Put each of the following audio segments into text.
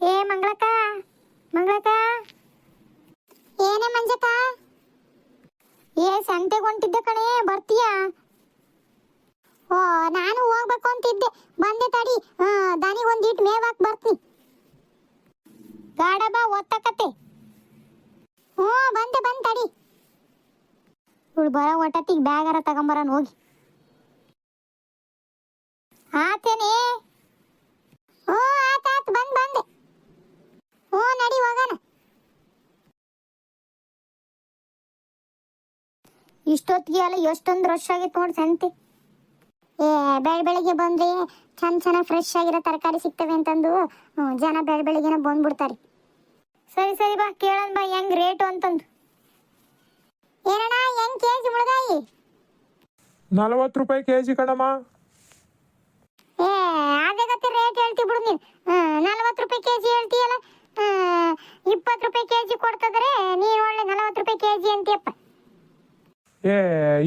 ಏ, ಮಂಗಳಕ್ಕ ಮಂಗಳಕ್ಕ. ಏನೇ ಮಂಜಕ್ಕ? ಏ ಸಂತೆಗೆ ಹೊಂಟಿದ್ದೆ ಕಣೆ, ಬರ್ತೀಯಾ? ಓ, ನಾನು ಹೋಗ್ಬೇಕು ಅಂತಿದ್ದೆ. ಬಂದೆ ತಡಿ. ದನಿಗೆ ಒಂದಿಟ್ಟು ಮೇವಾಕ್ ಬರ್ತೀನಿ. ಗಾಡ ಬಾ, ಒತ್ತಕತ್ತೆ. ಹ್ಞೂ, ಬಂದೆ, ಬಂದ್ ತಡಿ. ಇವಳು ಬರೋ ಒಟ್ಟತ್ತಿಗೆ ಬ್ಯಾಗಾರ ತಗೊಂಬರೋಣ ಹೋಗಿ. ಆತೇನೆ. ಹ್ಞೂ ಹ್ಞೂ ನಡಿ ಹೋಗೋಣ. ಇಷ್ಟೊತ್ತಿಗೆ ಅಲ್ಲ ಎಷ್ಟೊಂದು ರಶ್ ಆಗಿತ್ತು ನೋಡಿ ಸಂತೆ. ಏ ಬೆಳ ಬೆಳಿಗ್ಗೆ ಬಂದ್ರೆ ಚಂದ ಚೆನ್ನಾಗಿ ಫ್ರೆಶ್ ಆಗಿರೋ ತರಕಾರಿ ಸಿಗ್ತವೆ ಅಂತಂದು ಜನ ಬೆಳ ಬೆಳಿಗ್ಗೆನ ಬಂದ್ಬಿಡ್ತಾರೆ. ಸರಿ ಸರಿ ಬಾ ಕೇಳೋಣ ಬಾ ಹೆಂಗ್ ರೇಟು ಅಂತಂದು. ಏನಣ್ಣ ಹೆಂಗ್ ಕೆಜಿ ಮುಳಗಾಯಿ? ನಲವತ್ತು ರೂಪಾಯಿ ಕೆ ಜಿ ಕಣಮ್ಮ. ಏ ಆಗತ್ತೆ ರೇಟ್ ಹೇಳ್ತಿ ಬಿಡು ನೀನು. ನಲ್ವತ್ತು ರೂಪಾಯಿ ಕೆಜಿ ಹೇಳ್ತೀಯಲ್ಲ ಇಪ್ಪತ್ತು ರೂಪಾಯಿ ಕೆಜಿ ಕೊಡ್ತದ್ರೆ ನೀನು ಒಳ್ಳೆ ನಲವತ್ತು ರೂಪಾಯಿ ಕೆಜಿ ಅಂತೀಯಪ್ಪ. ಏ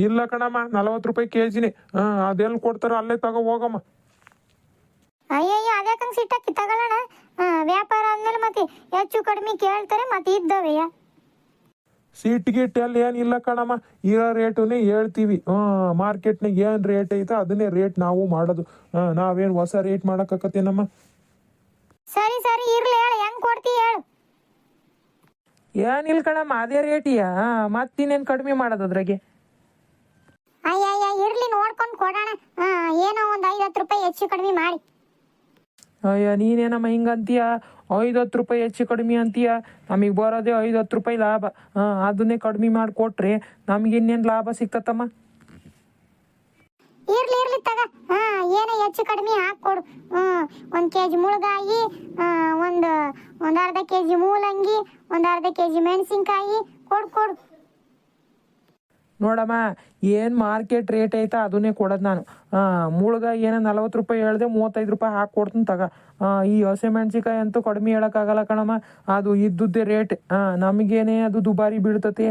ಇಲ್ಲ ಕಣಮ್ಮ ನಲವತ್ತು ರೂಪಾಯಿ ಕೆ ಜಿನಿ ಹಾಂ ಅದೆಲ್ಲಿ ಕೊಡ್ತಾರೋ ಅಲ್ಲೇ ತಗೋ ಹೋಗಮ್ಮ. ಅಯ್ಯಯ್ಯೋ ಅದ್ಯಾಕಂಗ್ ಸಿಟ್ಟಾಕಿ ತಗೊಳ್ಳೋಣ. ಆ, ವ್ಯಾಪಾರ ಅಂದ್ಮೇಲೆ ಮತ್ತೆ ಹೆಚ್ಚು ಕಡಿಮೆ ಕೇಳ್ತಾರೆ ಮತ್ತೆ ಇದ್ದವೆಯ ಸೀಟ್ ಗೀಟ್ ಅಲ್ಲಿ ಏನಿಲ್ಲ ಕಣಮ್ಮ ಇರೋ ರೇಟುನೇ ಹೇಳ್ತೀವಿ. ಹಾಂ ಮಾರ್ಕೆಟ್ನಾಗ ಏನು ರೇಟ್ ಐತೆ ಅದನ್ನೇ ರೇಟ್ ನಾವು ಮಾಡೋದು. ಹಾಂ ನಾವೇನು ಹೊಸ ರೇಟ್ ಮಾಡೋಕ್ಕಾಕತ್ತೇನಮ್ಮ ಸರಿ ಸರಿ ಇರ್ಲಿ ಹೇಳು ಹೆಂಗ್ ಕೊಡ್ತಿ ಹೇಳು. ಏನಿಲ್ಲ ಕಣಮ್ಮ ಅದೇ ರೇಟಿಯಾ ಮತ್ತಿನ್ನೇನು ಕಡಿಮೆ ಮಾಡೋದು ಅದ್ರಾಗೆ? ಅಯ್ಯಯ್ಯ ಇರ್ಲಿ ನೋಡ್ಕೊಂಡು ಕೊಡೋಣ. ಆ, ಏನೋ ಒಂದು ಐವತ್ತು ರೂಪಾಯಿ ಹೆಚ್ಚು ಕಡಿಮೆ ಮಾಡಿ. ಅಯ್ಯ ನೀನೇನಮ್ಮ ಹಿಂಗಂತೀಯ? ಐದು ಹತ್ತು ರೂಪಾಯಿ ಹೆಚ್ಚು ಕಡಿಮೆ ಅಂತೀಯ? ನಮಗೆ ಬರೋದೇ ಐದು ಹತ್ತು ರೂಪಾಯಿ ಲಾಭ. ಹಾಂ ಅದನ್ನೇ ಕಡಿಮೆ ಮಾಡಿಕೊಟ್ರೆ ನಮ್ಗೆ ಇನ್ನೇನು ಲಾಭ ಸಿಗ್ತತ್ತಮ್ಮ? ಇರ್ಲಿ ಇರ್ಲಿ ತಗ. ಹಾ ಏನೋ ಹೆಚ್ಚು ಕಡಿಮೆ ಹಾಕ್ಕೊಡು. ಹ್ಮ್ ಒಂದು ಕೆ ಜಿ ಮುಳುಗಾಯಿ ಆ, ಒಂದು ಒಂದು ಅರ್ಧ ಕೆ ಜಿ ಮೂಲಂಗಿ ಒಂದು ಅರ್ಧ ಕೆ ಜಿ ಮೆಣಸಿನ್ಕಾಯಿ. ಕೊಡು ನೋಡಮ್ಮ ಏನು ಮಾರ್ಕೆಟ್ ರೇಟ್ ಐತೆ ಅದನ್ನೇ ಕೊಡೋದು ನಾನು. ಮುಳುಗ ಏನು ನಲವತ್ತು ರೂಪಾಯಿ ಹೇಳ್ದೆ ಮೂವತ್ತೈದು ರೂಪಾಯಿ ಹಾಕಿ ಕೊಡ್ತೀನಿ ತಗ. ಈ ಹಸೆ ಮೆಣಸಿಕಾಯಿ ಅಂತೂ ಕಡಿಮೆ ಹೇಳೋಕ್ಕಾಗಲ್ಲ ಕಣಮ್ಮ. ಅದು ಇದ್ದುದ್ದೇ ರೇಟ್. ನಮಗೇನೆ ಅದು ದುಬಾರಿ ಬೀಳ್ತತಿ.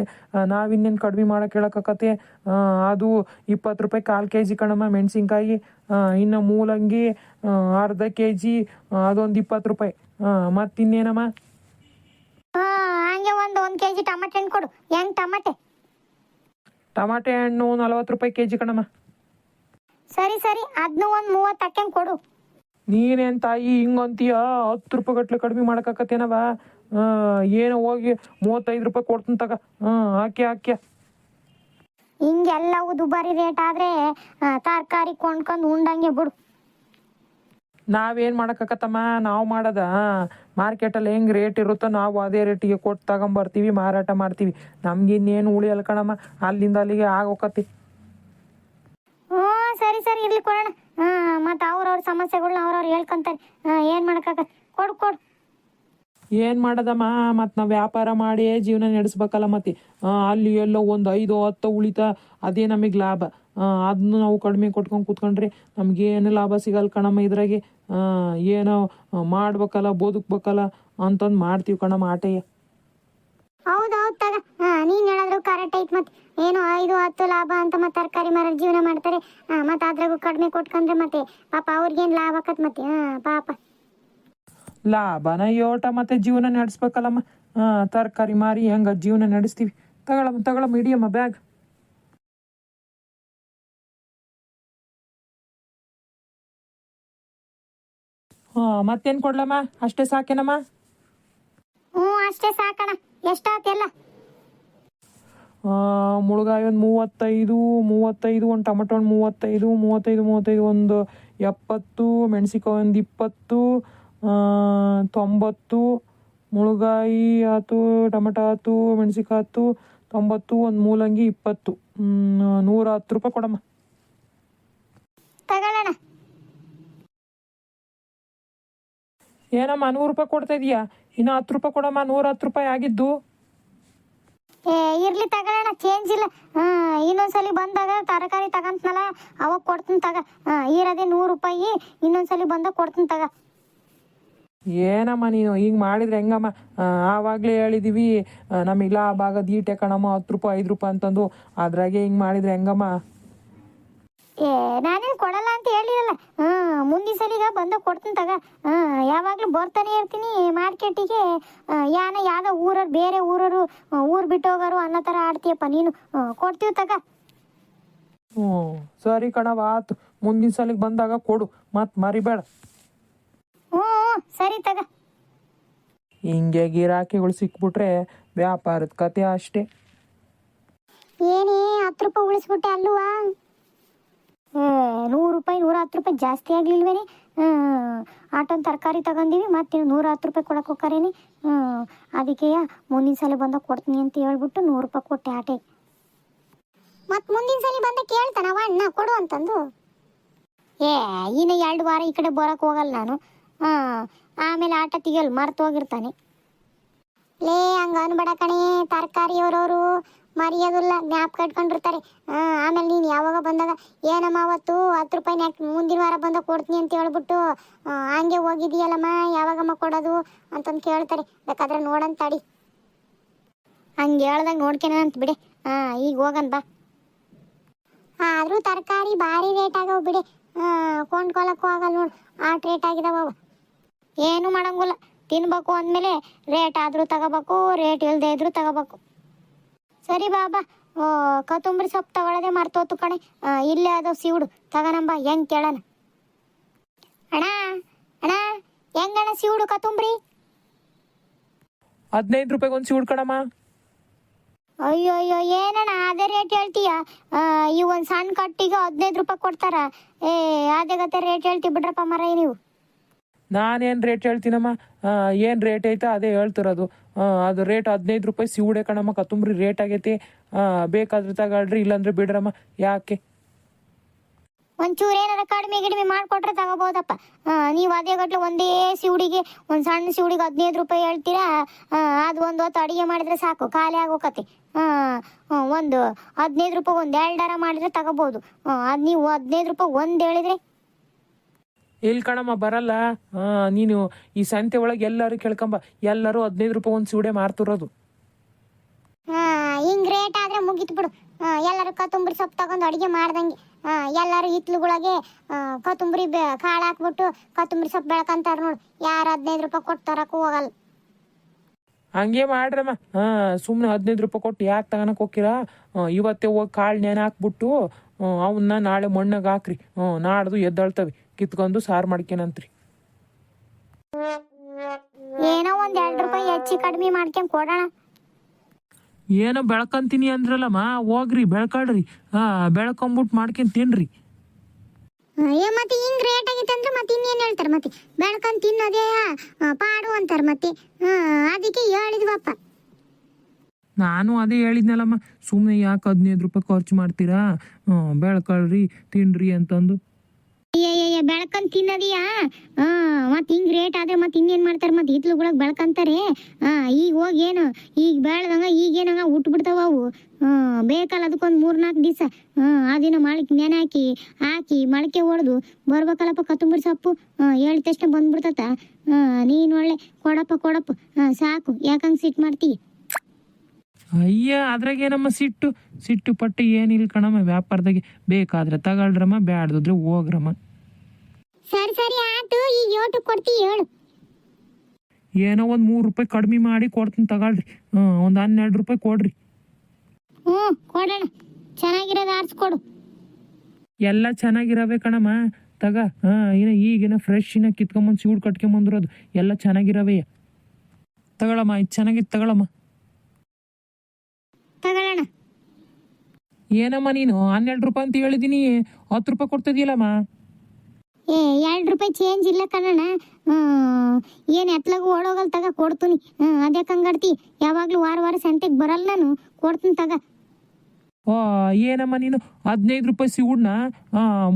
ನಾವಿನ್ನೇನು ಕಡಿಮೆ ಮಾಡೋಕೆ ಆ, ಅದು ಇಪ್ಪತ್ತು ರೂಪಾಯಿ ಕಾಲು ಕೆ ಜಿ ಕಣಮ್ಮ ಮೆಣಸಿನ್ಕಾಯಿ. ಇನ್ನು ಮೂಲಂಗಿ ಅರ್ಧ ಕೆ ಜಿ ಅದೊಂದು ಇಪ್ಪತ್ತು ರೂಪಾಯಿ. ಮತ್ತಿನ್ನೇನಮ್ಮ ಹಾ ಹಂಗೆ ಒಂದು ಒಂದು ಕೆ ಜಿ ಟಮಾಟೆ ಹಣ್ಣು ಕೊಡು. ಹೆಂಗ್ ಟಮಾಟೆ. ಟಮಾಟೆ ಹಣ್ಣು ನಲವತ್ತು ರೂಪಾಯಿ ಕೆ ಜಿ ಕಣಮ್ಮ. ಸರಿ ಸರಿ. ಅದನ್ನು ಒಂದು ಮೂವತ್ತು ಹಾಕ್ಯಂಗೆ ಕೊಡು. ನೀನೇನ್ ತಾಯಿ ಹಿಂಗಂತೀಯ? ಹತ್ತು ರೂಪಾಯಿ ಗಟ್ಲೆ ಕಡಿಮೆ ಮಾಡಕ್ಕಾಕತ್ತೇನವ? ಏನು ಹೋಗಿ ಮೂವತ್ತೈದು ರೂಪಾಯಿ ಕೊಡ್ತೀನಿ ತಗ. ಹಾಂ ಹಾಕಿ ಹಾಕ್ಯ. ಹಿಂಗೆಲ್ಲವೂ ದುಬಾರಿ ರೇಟ್ ಆದರೆ ತರಕಾರಿ ಕೊಂಡ್ಕೊಂಡು ಉಂಡಂಗೆ ಬಿಡು. ನಾವೇನು ನಾವ್ ನಾವು ಮಾಡೋದ? ಮಾರ್ಕೆಟಲ್ಲಿ ಹೆಂಗೆ ರೇಟ್ ಇರುತ್ತೋ ನಾವು ಅದೇ ರೇಟಿಗೆ ಕೊಟ್ಟು ತಗೊಂಬರ್ತೀವಿ ಮಾರಾಟ ಮಾಡ್ತೀವಿ. ನಮ್ಗೆ ಇನ್ನೇನು ಉಳಿಯಲ್ಲ ಕಣಮ್ಮ? ಅಲ್ಲಿಂದ ಅಲ್ಲಿಗೆ ಆಗೋಕತ್ತಿ. ಹ್ಞೂ ಸರಿ ಸರಿ ಇರ್ಲಿ ಕೊಡೋಣ. ಮತ್ತು ಅವ್ರವ್ರ ಸಮಸ್ಯೆಗಳನ್ನ ಅವ್ರವ್ರು ಹೇಳ್ಕೊಂತಾರೆ. ಏನು ಮಾಡೋಕ್ಕಾಗ ಕೊಡು ಕೊಡು. ಏನು ಮಾಡೋದಮ್ಮ? ಮತ್ತು ನಾವು ವ್ಯಾಪಾರ ಮಾಡಿ ಜೀವನ ನಡೆಸ್ಬೇಕಲ್ಲ ಮತ್ತೆ. ಅಲ್ಲಿ ಎಲ್ಲೋ ಒಂದು ಐದು ಹತ್ತು ಉಳಿತಾ ಅದೇ ನಮಗೆ ಲಾಭ. ಅದನ್ನ ನಾವು ಕಡಿಮೆ ಕೊಟ್ಕೊಂಡು ಕೂತ್ಕೊಂಡ್ರೆ ನಮಗೇನು ಲಾಭ ಸಿಗಲ್ಲ ಕಣಮ್ಮ ಇದ್ರಾಗೆ. ಏನೋ ಮಾಡ್ಬೇಕಲ್ಲ ಬದುಕ್ಬೇಕಲ್ಲ ಅಂತಂದು ಮಾಡ್ತೀವಿ ಕಣಮ್ಮ ಆಟಯ್ಯ ಹೌದು ಹೌದು ತಗ. ನೀನು ಹೇಳಿದ್ರು ಕರೆಕ್ಟ್ ಐತೆ ಮತ್ತೆ ಏನು ಐದು ಹತ್ತು ಲಾಭ ಅಂತ ಮತ್ತೆ ತರಕಾರಿ ಮಾರ ಜೀವನ ಮಾಡ್ತಾರೆ. ಮತ್ತು ಅದ್ರಾಗೂ ಕಡಿಮೆ ಕೊಟ್ಕೊಂಡ್ರೆ ಮತ್ತೆ ಪಾಪ ಅವ್ರಿಗೇನು ಲಾಭ ಆಕತ್ ಮತ್ತೆ ಪಾಪ. ಲಾಭನ ಯೋಟ ಮತ್ತೆ ಜೀವನ ನಡೆಸ್ಬೇಕಲ್ಲಮ್ಮ. ಹಾಂ ತರಕಾರಿ ಮಾರಿ ಹೆಂಗ ಜೀವನ ನಡೆಸ್ತೀವಿ. ತಗೊಳಮ್ಮ ತಗೊಳಮ್ಮ ಹಿಡಿಯಮ್ಮ ಬ್ಯಾಗ್ ಹಾಂ ಮತ್ತೇನು ಕೊಡ್ಲಮ್ಮ? ಅಷ್ಟೇ ಸಾಕೇನಮ್ಮ? ಹ್ಞೂ ಅಷ್ಟೇ ಸಾಕಣ ಎಷ್ಟಾತೆಲ್ಲ ಆ, ಮುಳುಗಾಯಿ ಒಂದು ಮೂವತ್ತೈದು ಮೂವತ್ತೈದು ಒಂದು ಟೊಮೆಟೊ ಒಂದು ಮೂವತ್ತೈದು ಮೂವತ್ತೈದು ಮೂವತ್ತೈದು ಒಂದು ಎಪ್ಪತ್ತು ಮೆಣಸಿಕಾಯಿ ಒಂದು ಇಪ್ಪತ್ತು ತೊಂಬತ್ತು ಮುಳುಗಾಯಿ ಆಯ್ತು ಟೊಮೆಟೊ ಆಯ್ತು ಮೆಣಸಿಕಾಯಿ ಆಯ್ತು ತೊಂಬತ್ತು ಒಂದು ಮೂಲಂಗಿ ಇಪ್ಪತ್ತು. ನೂರ ಹತ್ತು ರೂಪಾಯಿ ಕೊಡಮ್ಮ. ತಗೊಳ್ಳೋಣ. ಏನಮ್ಮ ನೂರು ರೂಪಾಯಿ ಕೊಡ್ತಾ ಇದೀಯಾ? ಇನ್ನು ಹತ್ತು ರೂಪಾಯಿ ಕೊಡಮ್ಮ ನೂರ ಹತ್ತು ರೂಪಾಯಿ ಆಗಿದ್ದು. ಏ ಇರ್ಲಿ ತಗೋಣ ಚೇಂಜ್ ಇಲ್ಲ. ಇನ್ನೊಂದ್ಸಲಿ ಬಂದಾಗ ತರಕಾರಿ ತಗಂತನಲ್ಲ ಅವಾಗ ಕೊಡ್ತೀನಿ ತಗ. ಇರೋದೇ ನೂರು ರೂಪಾಯಿ ಇನ್ನೊಂದ್ಸಲಿ ಬಂದಾಗ ಕೊಡ್ತೀನಿ ತಗ. ಏನಮ್ಮ ನೀನು ಹಿಂಗೆ ಮಾಡಿದ್ರೆ ಹೆಂಗಮ್ಮ? ಆವಾಗ್ಲೇ ಹೇಳಿದೀವಿ ನಮಗೆ ಲಾಭ ಆಗೋದು ಈಟೆ ಕಣಮ್ಮ ಹತ್ತು ರೂಪಾಯಿ ಐದು ರೂಪಾಯಿ ಅಂತಂದು. ಅದ್ರಾಗೆ ಹಿಂಗೆ ಮಾಡಿದ್ರೆ ಹೆಂಗಮ್ಮ? ಏ ನಾನೇನು ಕೊಡಲ್ಲ ಅಂತ ಹೇಳಿರಲ್ಲ. ಹಾಂ ಮುಂದಿನ ಸಲಿಗ ಬಂದ ಕೊಡ್ತೀನಿ ತಗ. ಹಾಂ ಯಾವಾಗಲೂ ಬರ್ತಾನೆ ಇರ್ತೀನಿ ಮಾರ್ಕೆಟಿಗೆ. ಯಾನ ಯಾವ್ದೋ ಊರವ್ರು ಬೇರೆ ಊರವರು ಊರು ಬಿಟ್ಟು ಹೋಗೋರು ಅನ್ನೋ ಥರ ಆಡ್ತೀಯಪ್ಪ ನೀನು. ಕೊಡ್ತೀವಿ ತಗ. ಹ್ಞೂ ಸರಿ ಕಣವ ಆತು ಮುಂದಿನ ಸಲಿಗೆ ಬಂದಾಗ ಕೊಡು. ಮತ್ತೆ ಮರಿಬೇಡ. ಹ್ಞೂ ಸರಿ ತಗ. ಹಿಂಗೆ ಗಿರಾಕಿಗಳು ಸಿಕ್ಬಿಟ್ರೆ ವ್ಯಾಪಾರದ ಕತೆ ಅಷ್ಟೇ. ಏನೇ ಹತ್ತು ರೂಪಾಯಿ ಉಳಿಸ್ಬಿಟ್ಟೆ ಅಲ್ವಾ ನೂರು ರೂಪಾಯಿ, ನೂರ ಹತ್ತು ರೂಪಾಯಿ ಜಾಸ್ತಿ ಆಗ್ಲಿಲ್ವೇನೆ? ಆಟೋನ್ ತರಕಾರಿ ತಗೊಂಡಿವಿ ಮತ್ತೆ ನೂರ ಹತ್ತು ರೂಪಾಯಿ ಕೊಡಕ್ಕೆ ಹ್ಮ್, ಅದಕ್ಕೆ ಮುಂದಿನ ಸಲ ಬಂದ ಕೊಡ್ತೀನಿ ಅಂತ ಹೇಳ್ಬಿಟ್ಟು ನೂರು ರೂಪಾಯಿ ಕೊಟ್ಟೆ ಆಟೆ. ಮತ್ತೆ ಮುಂದಿನ ಸಲ ಬಂದ ಕೇಳ್ತಾನವ ಅಣ್ಣ ಕೊಡು ಅಂತಂದು. ಏ, ಇನ್ನು ಎರಡು ವಾರ ಈ ಕಡೆ ಬರಕ್ ಹೋಗಲ್ಲ ನಾನು. ಆಮೇಲೆ ಆಟ ತೆಗಿಯಲ್ಲ ಮರ್ತು ಹೋಗಿರ್ತಾನೆ. ಲೇ, ಹಂಗ ಅನ್ಬೇಡ ಕಣೆ ತರಕಾರಿಯವರವರು ಮರೆಯೋದಿಲ್ಲ ಕಟ್ಕೊಂಡಿರ್ತಾರೆ ಆ, ಆಮೇಲೆ ನೀನು ಯಾವಾಗ ಬಂದಾಗ ಏನಮ್ಮ ಅವತ್ತು ಹತ್ತು ರೂಪಾಯಿ ಯಾಕೆ ಮುಂದಿನ ವಾರ ಬಂದಾಗ ಕೊಡ್ತೀನಿ ಅಂತ ಹೇಳ್ಬಿಟ್ಟು ಹಂಗೆ ಹೋಗಿದೀಯಲ್ಲಮ್ಮ ಯಾವಾಗಮ್ಮ ಕೊಡೋದು? ಅಂತಂದು ಕೇಳ್ತಾರೆ. ಬೇಕಾದ್ರೆ ನೋಡಂತ ತಡಿ. ಹಂಗೆ ಹೇಳ್ದಾಗ ನೋಡ್ಕೇನ ಅಂತ ಬಿಡಿ. ಹಾಂ ಈಗ ಹೋಗನ್ ಬಾ. ಆದರೂ ತರಕಾರಿ ಭಾರಿ ರೇಟ್ ಆಗವು ಬಿಡಿ. ಕೊಂಡ್ಕೊಳಕ್ಕೂ ಆಗಲ್ಲ ನೋಡು. ಆಟ್ ರೇಟ್ ಆಗಿದಾವ. ಏನು ಮಾಡಂಗಿಲ್ಲ. ತಿನ್ಬೇಕು ಅಂದಮೇಲೆ ರೇಟ್ ಆದರೂ ತಗೋಬೇಕು ರೇಟ್ ಇಲ್ಲದೆ ಇದ್ರೂ ತಗೋಬೇಕು. ಸರಿ ಬಾಬಾ. ಓ ಕೊತ್ತಂಬರಿ ಸೊಪ್ಪು ತಗೊಳ್ಳೋದೇ ಮರ್ತೋತು ಕಣೆ. ಇಲ್ಲೇ ಅದು ಸಿವುಡು. ತಗೋಣಂಬ ಹೆಂಗ್ ಕೇಳಣ? ಅಣ್ಣ ಅಣ್ಣ ಹೆಂಗಣ್ಣ ಸಿವುಡು ಕೊತ್ತಂಬರಿ? ಹದಿನೈದು ರೂಪಾಯಿಗೆ ಒಂದು ಸಿವುಡು ಕಣಮ್ಮ. ಅಯ್ಯೋ ಅಯ್ಯೋ ಏನಣ್ಣ ಅದೇ ರೇಟ್ ಹೇಳ್ತೀಯ? ಈ ಒಂದು ಸಣ್ಣ ಕಟ್ಟಿಗೆ ಹದಿನೈದು ರೂಪಾಯಿ ಕೊಡ್ತಾರ? ಏ ಅದೇ ಗತೆ ರೇಟ್ ಹೇಳ್ತಿ ಬಿಡ್ರಪ್ಪ ಮರ ನೀವು. ನಾನೇನು ರೇಟ್ ಹೇಳ್ತೀನಮ್ಮ? ಏನು ರೇಟ್ ಐತೆ ಅದೇ ಹೇಳ್ತಿರೋದು. ಅದು ರೇಟ್ ಹದಿನೈದು ರೂಪಾಯಿ ಸಿವುಡೆ ಕಣಮ್ಮ, ಕತ್ತುಂಬ್ರಿ ರೇಟ್ ಆಗೈತಿ. ಬೇಕಾದ್ರೆ ತಗೊಳ್ರಿ, ಇಲ್ಲಾಂದ್ರೆ ಬಿಡ್ರಮ್ಮ. ಯಾಕೆ? ಒಂಚೂರು ಏನಾರ ಕಡಿಮೆ ಗಿಡಿಮೆ ಮಾಡಿಕೊಟ್ರೆ ತಗೋಬೋದಪ್ಪ. ನೀವು ಅದೇ ಗಟ್ಟಲೆ ಒಂದೇ ಸಿವುಡಿಗೆ, ಒಂದು ಸಣ್ಣ ಸಿವುಡಿಗೆ ಹದಿನೈದು ರೂಪಾಯಿ ಹೇಳ್ತೀರಾ? ಅದು ಒಂದು ಹೊತ್ತು ಅಡುಗೆ ಮಾಡಿದ್ರೆ ಸಾಕು, ಖಾಲಿ ಆಗೋಕತಿ. ಒಂದು ಹದಿನೈದು ರೂಪಾಯಿ ಒಂದು ಎರಡರ ಮಾಡಿದ್ರೆ ತಗೋಬೋದು. ಅದು ನೀವು ಹದಿನೈದು ರೂಪಾಯಿ ಒಂದು ಹೇಳಿದ್ರೆ ಇಲ್ಲಿ ಕಣಮ್ಮ ಬರಲ್ಲ? ನೀನು ಈ ಸಂತೆ ಒಳಗೆ ಎಲ್ಲರೂ ಕೇಳ್ಕೊಂಬ ಎಲ್ಲರೂ ಹದಿನೈದು ರೂಪಾಯಿ ಒಂದು ಸೂಡೆ ಮಾರ್ತಿರೋದು. ಹಿಂಗ್ ರೇಟ್ ಆದ್ರೆ ಮುಗೀತು ಬಿಡು. ಎಲ್ಲರೂ ಕೊತ್ತಂಬರಿ ಸೊಪ್ಪು ತಗೊಂಡು ಅಡಿಗೆ ಮಾಡ್ದಂಗೆ. ಎಲ್ಲರೂ ಹಿತ್ಲುಗಳಿಗೆ ಕೊತ್ತಂಬರಿ ಕಾಳು ಹಾಕ್ಬಿಟ್ಟು ಕೊತ್ತಂಬರಿ ಸೊಪ್ಪು ಬೆಳ್ಕಂತಾರ ನೋಡು. ಯಾರು ಹದಿನೈದು ರೂಪಾಯಿ ಕೊಟ್ಟು ತರಕ್ಕೂ ಹೋಗಲ್ಲ. ಹಂಗೆ ಮಾಡ್ರಮ್ಮ. ಹಾಂ ಸುಮ್ಮನೆ ಹದಿನೈದು ರೂಪಾಯಿ ಕೊಟ್ಟು ಯಾಕೆ ತಗೊಳಕ್ ಹೋಗಿರಾ ಇವತ್ತೇ ಹೋಗಿ ಕಾಳು ನೆನೆ ಹಾಕ್ಬಿಟ್ಟು ಅವನ್ನ ನಾಳೆ ಮಣ್ಣಾಗ ಹಾಕ್ರಿ. ಹ್ಞೂ ನಾಡ್ದು ಎದ್ದಾಳ್ತವೆ. ಕಿತ್ಕೊಂಡು ಸಾರು ಮಾಡ್ಕೇನಂತ್ರಿ. ಏನೋ ಒಂದ್ ಎರಡು ರೂಪಾಯಿ ಹೆಚ್ಚು ಕಡಿಮೆ ಮಾಡ್ಕೊಂಡ್ ಕೊಡೋಣ. ಏನೋ ಬೆಳ್ಕೊಂತೀನಿ ಅಂದ್ರಲ್ಲಮ್ಮ ಹೋಗ್ರಿ ಬೆಳ್ಕೊಳ್ರಿ. ಹಾ ಬೆಳ್ಕೊಂಬಿಟ್ಟು ಮಾಡ್ಕೊಂಡ್ ತಿನ್ರಿ. ಅಯ್ಯೋ ಮತ್ತೆ ಹಿಂಗ್ ರೇಟ್ ಆಗಿತ್ತು ಅಂದ್ರೆ ಮತ್ತೆ ಇನ್ನೇನ್ ಹೇಳ್ತಾರೆ ಮತ್ತೆ? ಬೆಳ್ಕೊಂಡ್ ತಿನ್ನೋದೇ ಆ, ಪಾಡು ಅಂತಾರೆ ಮತ್ತೆ. ಆ, ಅದಕ್ಕೆ ಹೇಳಿದ್ವಪ್ಪ. ನಾನು ಅದೇ ಹೇಳಿದ್ನಲ್ಲಮ್ಮ ಸುಮ್ಮನೆ ಯಾಕೆ ಹದಿನೈದು ರೂಪಾಯಿ ಖರ್ಚು ಮಾಡ್ತೀರಾ? ಬೆಳ್ಕೊಳ್ರಿ, ತಿನ್ರಿ ಅಂತಂದು. ಅಯ್ಯಯ್ಯ ಬೆಳ್ಕೊಂಡ್ ತಿನ್ನದಿಯಾ? ಹಾ, ಮತ್ತೆ ಹಿಂಗ್ ರೇಟ್ ಆದ್ರೆ ಮತ್ತೆ ಇನ್ನೇನ್ ಮಾಡ್ತಾರ? ಮತ್ತೆ ಹಿತ್ಲುಗಳಾಗ ಬೆಳ್ಕೊಂತಾರೆ? ಆ ಈಗ ಹೋಗಿ ಏನು? ಈಗ ಬೆಳ್ದಂಗ ಈಗೇನಂಗ ಬಿಡ್ತಾವ ಅವು. ಬೇಕಲ್ಲ ಅದಕ್ಕೊಂದು ಮೂರ್ನಾಲ್ಕು ದಿವಸ. ಹ್ಮ್ ಆ ದಿನ ಮಳಕ್ ನೆನೆ ಹಾಕಿ ಹಾಕಿ ಮೊಳಕೆ ಹೊಡೆದು ಬರ್ಬೇಕಲ್ಲಪ್ಪ ಕತ್ತಂಬರಿ ಸೊಪ್ಪು? ಹೇಳಿದ ತಕ್ಷಣ ಬಂದ್ಬಿಡ್ತತ. ನೀನ್ ಒಳ್ಳೆ ಕೊಡಪ್ಪ ಕೊಡಪ್ಪ. ಸಾಕು. ಯಾಕಂಗ್ ಸಿಟ್ ಮಾಡ್ತೀಯ ಅಯ್ಯ ಅದ್ರಾಗೇನಮ್ಮ ಸಿಟ್ಟು ಸಿಟ್ಟು ಪಟ್ಟು ಏನಿಲ್ಲ ಕಣಮ್ಮ ವ್ಯಾಪಾರದಾಗೆ ಬೇಕಾದ್ರೆ ತಗೊಳ್ರಮ್ಮ ಬ್ಯಾಡ್ದಿದ್ರೆ ಹೋಗ್ರಮ್ಮ. ಸರಿ ಸರಿ ಆತು ಈಗ ಯೋಟು ಕೊಡ್ತಿ ಹೇಳು. ಏನೋ ಒಂದು ಮೂರು ರೂಪಾಯಿ ಕಡಿಮೆ ಮಾಡಿ ಕೊಡ್ತೀನಿ ತಗೊಳ್ರಿ. ಹ್ಞೂ ಒಂದು ಹನ್ನೆರಡು ರೂಪಾಯಿ ಕೊಡ್ರಿ. ಹ್ಞೂ ಕೊಡೋಣ. ಚೆನ್ನಾಗಿರೋದು ಆರಿಸ್ಕೊಡು ಎಲ್ಲ ಚೆನ್ನಾಗಿರವೆ ಕಣಮ್ಮ. ತಗ ಹಾಂ ಏನ ಈಗಿನ ಫ್ರೆಶ್ ಇನ್ನ ಕಿತ್ಕೊಂಬಂದು ಸೀಡ್ ಕಟ್ಕೊಂಬಂದಿರೋದು ಎಲ್ಲ ಚೆನ್ನಾಗಿರವೆ ತಗೊಳಮ್ಮ ಇದು ಚೆನ್ನಾಗಿತ್ತು ತಗೊಳಮ್ಮ ತಗೊಳ್ಳೋಣ ಏನಮ್ಮ ನೀನು? ಹನ್ನೆರಡು ರೂಪಾಯಿ ಅಂತ ಹೇಳಿದೀನಿ. ಹತ್ತು ರೂಪಾಯಿ ಕೊಡ್ತಿದ್ಯಲ್ಲಮ್ಮ? ಏ ಎರಡು ರೂಪಾಯಿ ಚೇಂಜ್ ಇಲ್ಲ ಕಣಣ್ಣ. ಏನು ಎತ್ಲಾಗ ಓಡೋಗಲ್ ತಗ ಕೊಡ್ತೀನಿ. ಹ್ಮ್, ಅದೇ ಕಂಗಡ್ತಿ. ಯಾವಾಗಲೂ ವಾರ ವಾರ ಸಂತೆಗೆ ಬರಲ್ಲ ನಾನು. ಕೊಡ್ತೀನಿ ತಗ. ಓ ಏನಮ್ಮ ನೀನು? ಹದಿನೈದು ರೂಪಾಯಿ ಸಿಗುಡ್ನ?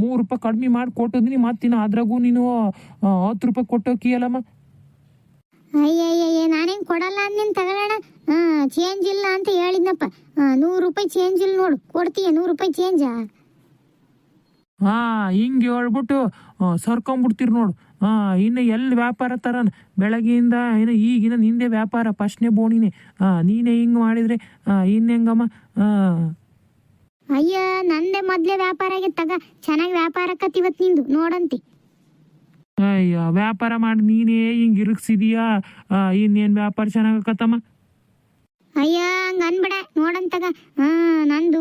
ಮೂರು ರೂಪಾಯಿ ಕಡಿಮೆ ಮಾಡಿ ಕೊಟ್ಟಿದ್ದೀನಿ ಮತ್ತಿನ ಅದ್ರಾಗೂ ನೀನು ಹತ್ತು ರೂಪಾಯಿ ಕೊಟ್ಟೋಕಿಯಲ್ಲಮ್ಮ? ಅಯ್ಯಯ್ಯಯ್ಯ ಕೊಡಲ್ಲ ಅಂದಿನ ತಗೊಳ್ಳೋಣ ಚೇಂಜ್ ಇಲ್ಲ ಅಂತ ಹೇಳಿದ್ನಪ್ಪ. ನೂರು ರೂಪಾಯಿ ಚೇಂಜ್ ಇಲ್ಲ ನೋಡು. ಕೊಡ್ತೀಯ ನೂರು ರೂಪಾಯಿ ಚೇಂಜ್ ಹಾ ಹಿಂಗೆ ಹೇಳ್ಬಿಟ್ಟು ಸರ್ಕೊಂಬಿಡ್ತೀರಿ ನೋಡು. ಹಾ ಇನ್ನು ಎಲ್ಲಿ ವ್ಯಾಪಾರ ತರ ಬೆಳಗ್ಗೆಯಿಂದ ಏನು ಈಗಿನ ನಿಂದೆ ವ್ಯಾಪಾರ ಫಸ್ಟ್ನೇ ಬೋಣಿನೇ. ಹಾ ನೀನೇ ಹಿಂಗೆ ಮಾಡಿದ್ರೆ ಇನ್ನು ಹೆಂಗಮ್ಮ? ಹಾ. ಅಯ್ಯ ನಂದೇ ಮೊದ್ಲೇ ವ್ಯಾಪಾರ ಆಗಿತ್ತಾಗ ತಗ. ಚೆನ್ನಾಗಿ ವ್ಯಾಪಾರ ಆಕತ್ ಇವತ್ತು ನಿಂದು. ನೋಡಂತಿ. ಅಯ್ಯ ವ್ಯಾಪಾರ ಮಾಡಿ ನೀನೇ ಹಿಂಗೆ ಇರುಗ್ಸಿದೀಯಾ? ಇನ್ನೇನ್ ವ್ಯಾಪಾರ ಚೆನ್ನಾಗತ್ತಮ್ಮ ಅಯ್ಯ ಹಂಗ ಅನ್ಬೇಡ. ನೋಡಂತಗ ಹಾ ನಂದು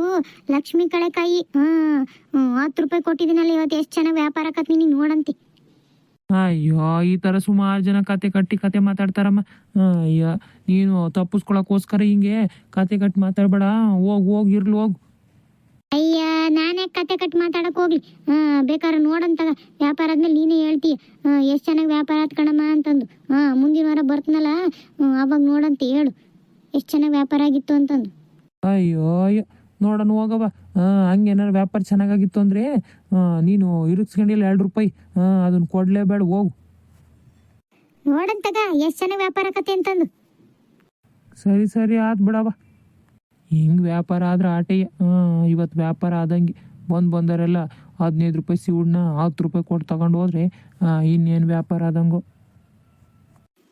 ಲಕ್ಷ್ಮಿ ಕಳೆಕಾಯಿ ಹಾ ಹತ್ತು ರೂಪಾಯಿ ಕೊಟ್ಟಿದ್ದೀನಲ್ಲ ಇವತ್ತು ಎಷ್ಟು ಚೆನ್ನಾಗಿ ವ್ಯಾಪಾರ ಆಕತ್ ನೀನು ನೋಡಂತಿ. ಅಯ್ಯೋ ಈ ಥರ ಸುಮಾರು ಜನ ಕತೆ ಕಟ್ಟಿ ಕತೆ ಮಾತಾಡ್ತಾರಮ್ಮ. ಅಯ್ಯೋ ನೀನು ತಪ್ಪಿಸ್ಕೊಳಕ್ಕೋಸ್ಕರ ಹಿಂಗೆ ಕತೆ ಕಟ್ಟಿ ಮಾತಾಡ್ಬೇಡ. ಹೋಗ್ ಹೋಗಿ ಇರ್ಲಿ ಹೋಗು. ಅಯ್ಯ ನಾನೇ ಕತೆ ಕಟ್ ಮಾತಾಡಕ್ ಹೋಗ್ಲಿ. ಹಾ ಬೇಕಾದ್ರೆ ನೋಡಂತ ವ್ಯಾಪಾರ ಆದ್ಮೇಲೆ ನೀನೇ ಹೇಳ್ತಿ ಎಷ್ಟು ಚೆನ್ನಾಗಿ ವ್ಯಾಪಾರ ಆತ್ ಕಣಮ್ಮ ಅಂತಂದು. ಹಾ ಮುಂದಿನ ವಾರ ಬರ್ತನಲ್ಲ. ಅವಾಗ ನೋಡಂತ ಹೇಳು. ಎಷ್ಟು ಚೆನ್ನಾಗಿ ವ್ಯಾಪಾರ ಆಗಿತ್ತು ಅಂತಂದು. ಅಯ್ಯೋ ಅಯ್ಯೋ. ನೋಡೋಣ ಹೋಗವ ಹಂಗೆ ಏನಾರು ವ್ಯಾಪಾರ ಚೆನ್ನಾಗಾಗಿತ್ತು ಅಂದರೆ ನೀನು ಇರಿಸ್ಕೊಂಡಿಲ್ಲ ಎರಡು ರೂಪಾಯಿ. ಅದನ್ನು ಕೊಡಲೇಬೇಡ ಹೋಗು. ನೋಡಂತಗ ಎಷ್ಟು ಚೆನ್ನಾಗಿ ವ್ಯಾಪಾರ ಆಕತ್ತೆ ಅಂತಂದು. ಸರಿ ಸರಿ ಆತ್ ಬಿಡವ ಹಿಂಗೆ ವ್ಯಾಪಾರ ಆದ್ರೆ ಆಟೆ ಇವತ್ತು ವ್ಯಾಪಾರ ಆದಂಗೆ ಬಂದು ಬಂದರೆಲ್ಲ ಹದಿನೈದು ರೂಪಾಯಿ ಸಿವುಡ್ನ ಹತ್ತು ರೂಪಾಯಿ ಕೊಟ್ಟು ತಗೊಂಡು ಹೋದ್ರೆ ಇನ್ನೇನು ವ್ಯಾಪಾರ ಆದಂಗೋ.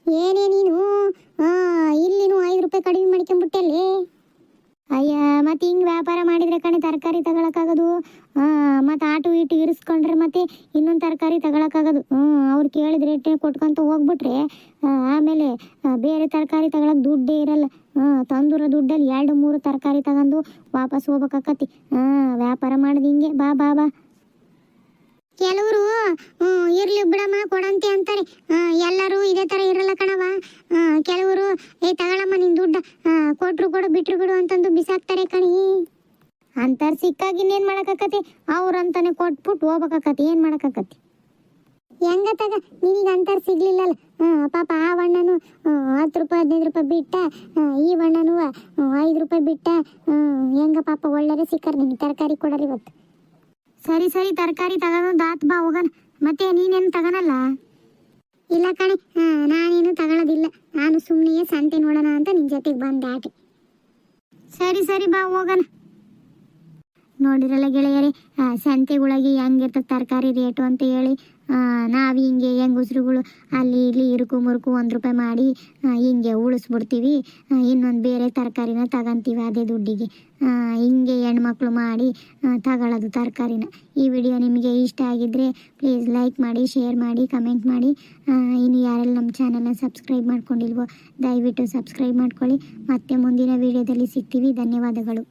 ಏನೇ ನೀನು? ಇಲ್ಲಿನೂ ಐದು ರೂಪಾಯಿ ಕಡಿಮೆ ಮಾಡ್ಕೊಂಬಿಟ್ಟಲ್ಲಿ? ಅಯ್ಯ ಮತ್ತೆ ಹಿಂಗೆ ವ್ಯಾಪಾರ ಮಾಡಿದ್ರೆ ಕಣೆ ತರಕಾರಿ ತಗೊಳಕ್ಕಾಗೋದು? ಮತ್ತೆ ಆಟೋ ಇಟ್ಟು ಇರಿಸ್ಕೊಂಡ್ರೆ ಮತ್ತೆ ಇನ್ನೊಂದು ತರಕಾರಿ ತಗೊಳಕ್ಕಾಗೋದು. ಹ್ಞೂ ಅವ್ರು ಕೇಳಿದ ರೇಟೇ ಕೊಟ್ಕೊಂತ ಹೋಗ್ಬಿಟ್ರೆ ಆಮೇಲೆ ಬೇರೆ ತರಕಾರಿ ತಗೊಳಕ್ಕೆ ದುಡ್ಡೇ ಇರಲ್ಲ. ಹಾಂ ತಂದೂರ ದುಡ್ಡಲ್ಲಿ ಎರಡು, ಮೂರು ತರಕಾರಿ ತಗೊಂಡು ವಾಪಸ್ ಹೋಗ್ಬೇಕಾಕತಿ ಹಾಂ, ವ್ಯಾಪಾರ ಮಾಡೋದು ಹಿಂಗೆ. ಬಾ ಬಾ ಬಾ. ಕೆಲವರು ಇರ್ಲಿ ಬಿಡಮ್ಮ, ಕೊಡಂತೆ ಅಂತಾರೆ. ಎಲ್ಲರೂ ಇದೇ ತರ ಇರಲ್ಲ ಕಣವ ಕೆಲವರು ಏ ತಗೊಳಮ್ಮ ನಿನ್ ದುಡ್ಡ ಆ, ಕೊಟ್ರು ಕೊಡು ಬಿಟ್ರು ಬಿಡು ಅಂತಂದು ಬಿಸಾಕ್ತಾರೆ ಕಣಿ ಅಂತಾರ ಸಿಕ್ಕಾಗ ಇನ್ನೇನ್ ಮಾಡಕ್ಕಾಕತಿ ಅವ್ರಂತಾನೆ ಕೊಟ್ಬಿಟ್ಟು ಹೋಗ್ಬೇಕಾಕತಿ ಏನ್ ಮಾಡಕ್ಕಾಕತಿ ಹೆಂಗ ತಗ ನಿನಗೆ ಅಂತಾರ ಸಿಗ್ಲಿಲ್ಲಲ್ಲ. ಪಾಪ ಆ ವಣ್ಣನು ಹತ್ತು ರೂಪಾಯಿ, ಹದಿನೈದು ರೂಪಾಯಿ ಬಿಟ್ಟ ಈ ವಣ್ಣನು ಐದು ರೂಪಾಯಿ ಬಿಟ್ಟ ಹೆಂಗ ಪಾಪ ಒಳ್ಳೆರೆ ಸಿಕ್ಕಾರ ನಿಮ್ಗೆ ತರಕಾರಿ ಕೊಡರಿ ಇವತ್ತು. ಸರಿ ಸರಿ, ತರಕಾರಿ ತಗೊಂಡು ಆತ್ ಬಾ, ಹೋಗೋಣ. ಮತ್ತೆ ನೀನೇನು ತಗೊಳಲ್ಲ ಇಲ್ಲ ಕಣೆ ನಾನೇನು ತಗೊಳ್ಳೋದಿಲ್ಲ ನಾನು ಸುಮ್ಮನೆ ಸಂತೆ ನೋಡೋಣ ಅಂತ ನಿನ್ ಜೊತೆಗೆ ಬಂದೆ ಆಟೆ. ಸರಿ ಸರಿ ಬಾ, ಹೋಗೋಣ. ನೋಡಿರಲ್ಲ ಗೆಳೆಯರೇ ಸಂತೆಗೊಳಗೆ ಹೆಂಗಿರ್ತದೆ ತರಕಾರಿ ರೇಟು ಅಂತ ಹೇಳಿ ನಾವು ಹಿಂಗೆ ಹೆಂಗಸ್ರುಗಳು ಅಲ್ಲಿ ಇಲ್ಲಿ ಇರುಕು ಮುರುಕು ಒಂದು ರೂಪಾಯಿ ಮಾಡಿ ಹಿಂಗೆ ಉಳಿಸ್ಬಿಡ್ತೀವಿ. ಇನ್ನೊಂದು ಬೇರೆ ತರಕಾರಿನ ತಗೊಂತೀವಿ ಅದೇ ದುಡ್ಡಿಗೆ. ಹಿಂಗೆ ಹೆಣ್ಮಕ್ಳು ಮಾಡಿ ತಗೊಳ್ಳೋದು ತರಕಾರಿನ. ಈ ವಿಡಿಯೋ ನಿಮಗೆ ಇಷ್ಟ ಆಗಿದ್ದರೆ ಪ್ಲೀಸ್ ಲೈಕ್ ಮಾಡಿ ಶೇರ್ ಮಾಡಿ ಕಮೆಂಟ್ ಮಾಡಿ. ಇನ್ನು ಯಾರೆಲ್ಲ ನಮ್ಮ ಚಾನಲ್ನ ಸಬ್ಸ್ಕ್ರೈಬ್ ಮಾಡ್ಕೊಂಡಿಲ್ವೋ, ದಯವಿಟ್ಟು ಸಬ್ಸ್ಕ್ರೈಬ್ ಮಾಡ್ಕೊಳ್ಳಿ. ಮತ್ತೆ ಮುಂದಿನ ವಿಡಿಯೋದಲ್ಲಿ ಸಿಗ್ತೀವಿ. ಧನ್ಯವಾದಗಳು.